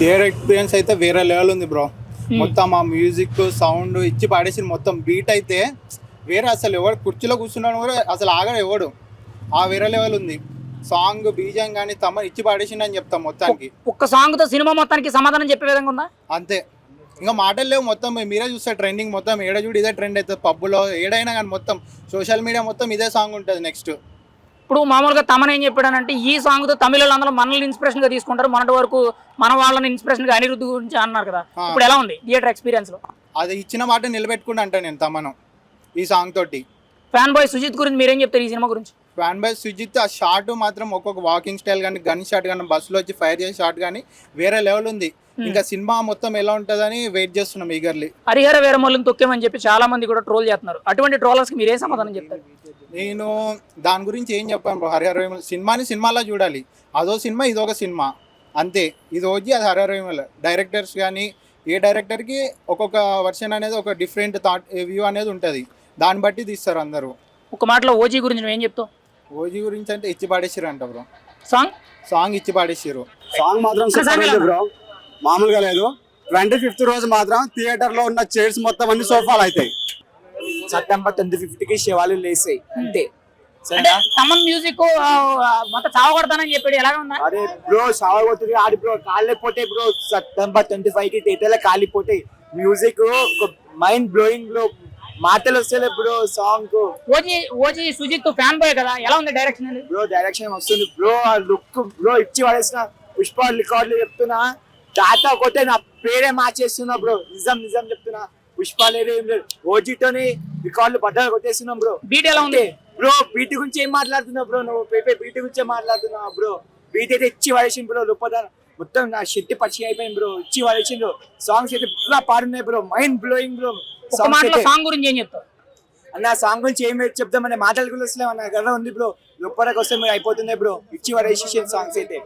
Theatre experience అయితే వేరే level ఉంది బ్రో మొత్తం ఆ మ్యూజిక్ సౌండ్ ఇచ్చి పాడేసి మొత్తం. బీట్ అయితే వేరే అసలు ఎవడు కుర్చీలో కూర్చున్నాడు కూడా అసలు ఆగడు ఎవడు. ఆ వేరే లెవెల్ ఉంది. సాంగ్ బీజం కానీ తమ ఇచ్చి పాడేసిండు అని చెప్తాం మొత్తానికి. ఒక్క సాంగ్తో సినిమా మొత్తానికి సమాధానం చెప్పే విధంగా ఉందా? అంతే. ఇంకా మాటలు లేవు మొత్తం. మీరే చూస్తే ట్రెండింగ్ మొత్తం. ఏడ చూడు ఇదే ట్రెండ్ అవుతుంది పబ్బులో ఏడైనా కానీ మొత్తం. సోషల్ మీడియా మొత్తం ఇదే సాంగ్ ఉంటుంది నెక్స్ట్ ఇప్పుడు మామూలుగా తమన్ ఏం చెప్పాడనంటే ఈ సాంగ్తో తమిళ అందరూ మనల్ని ఇన్స్పిరేషన్గా తీసుకుంటారు. మొన్నటి వరకు మన వాళ్ళని ఇన్స్పిరేషన్గా అనిరుద్ధ్ గురించి అన్నారు కదా. ఇప్పుడు ఎలా ఉంది థియేటర్ ఎక్స్పీరియన్స్లో? అది ఇచ్చిన మాట నిలబెట్టుకుంటా అంటా నేను తమను ఈ సాంగ్ తోటి. ఫ్యాన్ బాయ్ సుజిత్ గురించి మీరేం చెప్తారు ఈ సినిమా గురించి? ఫ్యాన్ బై సుజిత్ ఆ షాట్ మాత్రం ఒక్కొక్క వాకింగ్ స్టైల్ కానీ గన్ షాట్ కానీ బస్సులో వచ్చి ఫైర్ చేసే షాట్ కానీ వేరే లెవెల్ ఉంది. ఇంకా సినిమా మొత్తం ఎలా ఉంటుందని వెయిట్ చేస్తున్నాం ఈగర్లీ హరిహర వీరమల్లిని తొక్కేమని చెప్పి చాలా మంది కూడా ట్రోల్ చేస్తున్నారు. అటువంటి ట్రోలర్స్కి మీరేం సమాధానం చెప్తారు? నేను దాని గురించి ఏం చెప్పాను బ్రో? హరిహర వేముల సినిమాని సినిమాలా చూడాలి. అదో సినిమా ఇదొక సినిమా. అంతే. ఇది ఓజీ అది హరిహర వేముల. డైరెక్టర్స్ కానీ ఏ డైరెక్టర్కి ఒక్కొక్క వర్షన్ అనేది ఒక డిఫరెంట్ థాట్ వ్యూ అనేది ఉంటుంది. దాన్ని బట్టి తీస్తారు అందరూ. ఒక మాటలో ఓజీ గురించి నువ్వు ఏం చెప్తావు? ఓజీ గురించి అంటే ఇచ్చి పాడేసిరు అంట బ్రో. సాంగ్? సాంగ్ ఇచ్చి పాడేసిరు సాంగ్ మాత్రం సూపర్ ఉంది బ్రో. మామూలుగా లేదు. ట్వంటీ ఫిఫ్త్ రోజు మాత్రం థియేటర్లో ఉన్న చైర్స్ మొత్తం అన్ని సోఫాలు అవుతాయి. సెప్టెంబర్ ట్వంటీ ఫిఫ్త్కి శివాలు లేసాయి అంతే. అంటే తమన్ మ్యూజిక్ మొత్తం చావగొడతానని చెప్పాడు ఎలాగ ఉందా? అరే బ్రో సాగొతుంది ఆడి బ్రో కాలిపోతే బ్రో సెప్టెంబర్ ట్వంటీ ఫైవ్కి థియేటర్ కాలిపోతాయి మ్యూజిక్ మైండ్ బ్లోయింగ్ బ్రో మాటలు వస్తలే bro song. OG OG Sujeeth fan boy కదా ఎలా ఉంది డైరెక్షన్ బ్రో డైరెక్షన్ వస్తుంది బ్రో ఆ లుక్ బ్రో ఇచ్చి పడేసిన పుష్ప రికార్డులు చెప్తున్నా. టాటా కొట్టే నా పేరే మార్చేస్తున్నా బ్రో నిజం నిజం చెప్తున్నా. పుష్ప లేదు ఏం లేదు. ఓజీతోని రికార్డులు బద్దలు కొట్టేస్తున్నాం బ్రో. బీట్ ఎలా ఉంది? బ్రో బీట్ గురించి ఏం మాట్లాడుతున్నావు బ్రో? నువ్వు పేపే బీట్ గురించే మాట్లాడుతున్నావు బ్రో? బీట్ అయితే ఇచ్చి పడేసింది బ్రో లోపల మొత్తం నా షెట్టి పచ్చి అయిపోయింది బ్రో ఇచ్చి పడేసిండు. సాంగ్స్ అయితే ఇలా పాడున్నాయి bro mind blowing bro. Song గురించి ఏం చెప్తావు? అన్న సాంగ్ గురించి ఏం చెప్దామని మాటలు కూడా వస్తలేవు అన్న గర్వ ఉంది బ్రో. లోపలికి వస్తే మీరు అయిపోతుంది బ్రో ఇచ్చి పడేసి సాంగ్స్ అయితే.